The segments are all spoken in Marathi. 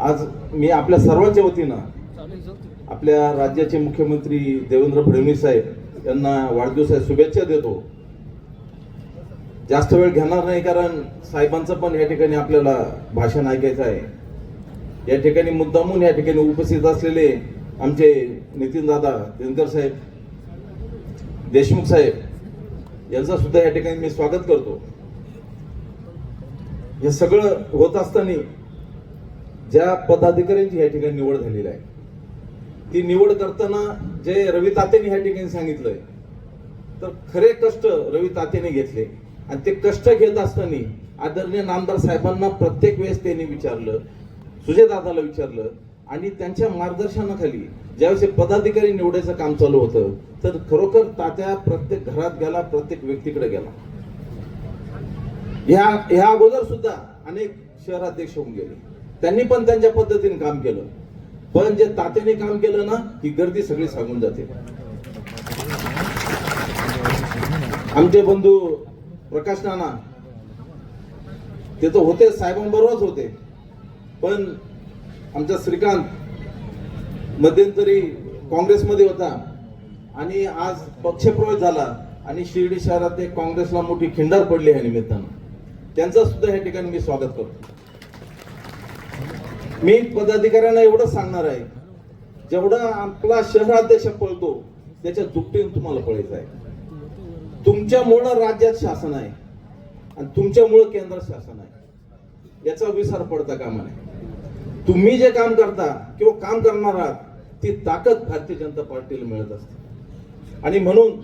आज मी आपल्या सर्वांच्या वतीनं आपल्या राज्याचे मुख्यमंत्री देवेंद्र फडणवीस साहेब यांना वाढदिवसाच्या शुभेच्छा देतो. जास्त वेळ घेणार नाही कारण साहेबांचं पण या ठिकाणी आपल्याला भाषण ऐकायचं आहे. या ठिकाणी मुद्दामून या ठिकाणी उपस्थित असलेले आमचे नितीन दादा दिनकर साहेब देशमुख साहेब यांचा सुद्धा या ठिकाणी मी स्वागत करतो. हे सगळं होत असताना ज्या पदाधिकाऱ्यांची या ठिकाणी निवड झालेली आहे ती निवड करताना जे रवी तात्यांनी ह्या ठिकाणी सांगितलंय तर खरे कष्ट रवी तात्याने घेतले. आणि ते कष्ट घेत असताना आदरणीय नामदार साहेबांना प्रत्येक वेळेस त्यांनी विचारलं सुजय दादाला विचारलं आणि त्यांच्या मार्गदर्शनाखाली ज्यावेळेस पदाधिकारी निवडायचं काम चालू होतं तर खरोखर तात्या प्रत्येक घरात गेला प्रत्येक व्यक्तीकडे गेला. ह्या ह्या अगोदर सुद्धा अनेक शहराध्यक्ष होऊन गेले. त्यांनी पण त्यांच्या पद्धतीने काम केलं. पण जे तात्याने काम केलं ना ही गर्दी सगळी सांगून जाते. आमचे बंधू प्रकाश नाना ते तर होते साहेबांबरोबरच होते. पण आमचा श्रीकांत मध्यंतरी काँग्रेसमध्ये होता. आणि आज पक्षप्रवेश झाला. आणि शिर्डी शहरात ते काँग्रेसला मोठी खिंडार पडली ह्या निमित्तानं. त्यांचं सुद्धा या ठिकाणी मी स्वागत करतो. मी पदाधिकाऱ्यांना एवढंच सांगणार आहे जेवढा आपला शहराध्यक्ष पळतो त्याच्या दुपटीने तुम्हाला पळायचं आहे. तुमच्यामुळं राज्यात शासन आहे आणि तुमच्यामुळं केंद्र शासन आहे. याचा विसार पडता कामा नये. तुम्ही जे काम करता किंवा काम करणार आहात ती ताकद भारतीय जनता पार्टीला मिळत असते. आणि म्हणून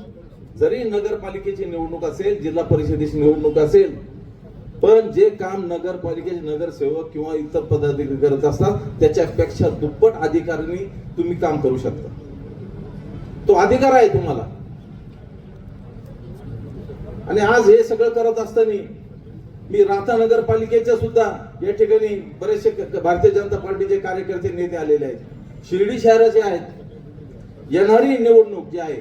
जरी नगरपालिकेची निवडणूक असेल जिल्हा परिषदेची निवडणूक असेल पण जे काम नगरपालिकेचे नगरसेवक किंवा इतर पदाधिकारी करत असतात त्याच्यापेक्षा दुप्पट अधिकाऱ्यांनी तुम्ही काम करू शकता. तो अधिकार आहे तुम्हाला. आणि आज हे सगळं करत असताना मी राहता नगरपालिकेच्या सुद्धा या ठिकाणी बरेचसे भारतीय जनता पार्टीचे कार्यकर्ते नेते आलेले आहेत. शिर्डी शहराचे आहेत येणारी निवडणूक जी आहे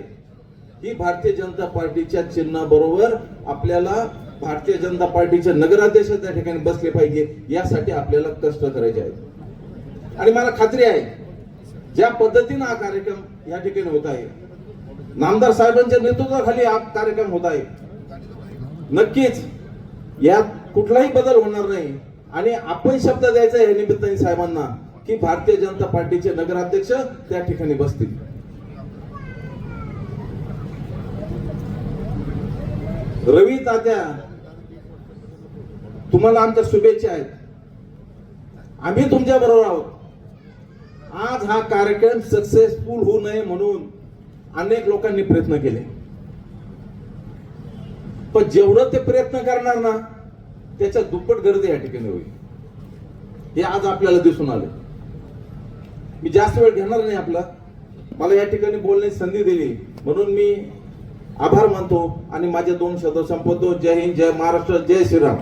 ही भारतीय जनता पार्टीच्या चिन्हाबरोबर आपल्याला भारतीय जनता पार्टीचे नगराध्यक्ष त्या ठिकाणी बसले पाहिजे यासाठी आपल्याला कष्ट करायचे आहेत. आणि मला खात्री आहे ज्या पद्धतीनं हा कार्यक्रम या ठिकाणी होत आहे नामदार साहेबांच्या नेतृत्वाखाली हा कार्यक्रम होत आहे नक्कीच यात कुठलाही बदल होणार नाही. आणि आपण शब्द द्यायचा आहे या निमित्ताने साहेबांना की भारतीय जनता पार्टीचे नगराध्यक्ष त्या ठिकाणी बसतील. रवी तात्या तुम्हाला आमच्या शुभेच्छा आहेत. आम्ही तुमच्या बरोबर आहोत. आज हा कार्यक्रम सक्सेसफुल होऊ नये म्हणून अनेक लोकांनी प्रयत्न केले. पण जेवढं ते प्रयत्न करणार ना त्याच्या दुप्पट गर्दी या ठिकाणी होईल. हे आज आपल्याला दिसून आलं मी जास्त वेळ घेणार नाही आपला. मला या ठिकाणी बोलण्याची संधी दिली. म्हणून मी आभार मानतो आणि माझे दोन शब्द संपवतो. जय हिंद जय महाराष्ट्र जय श्रीराम.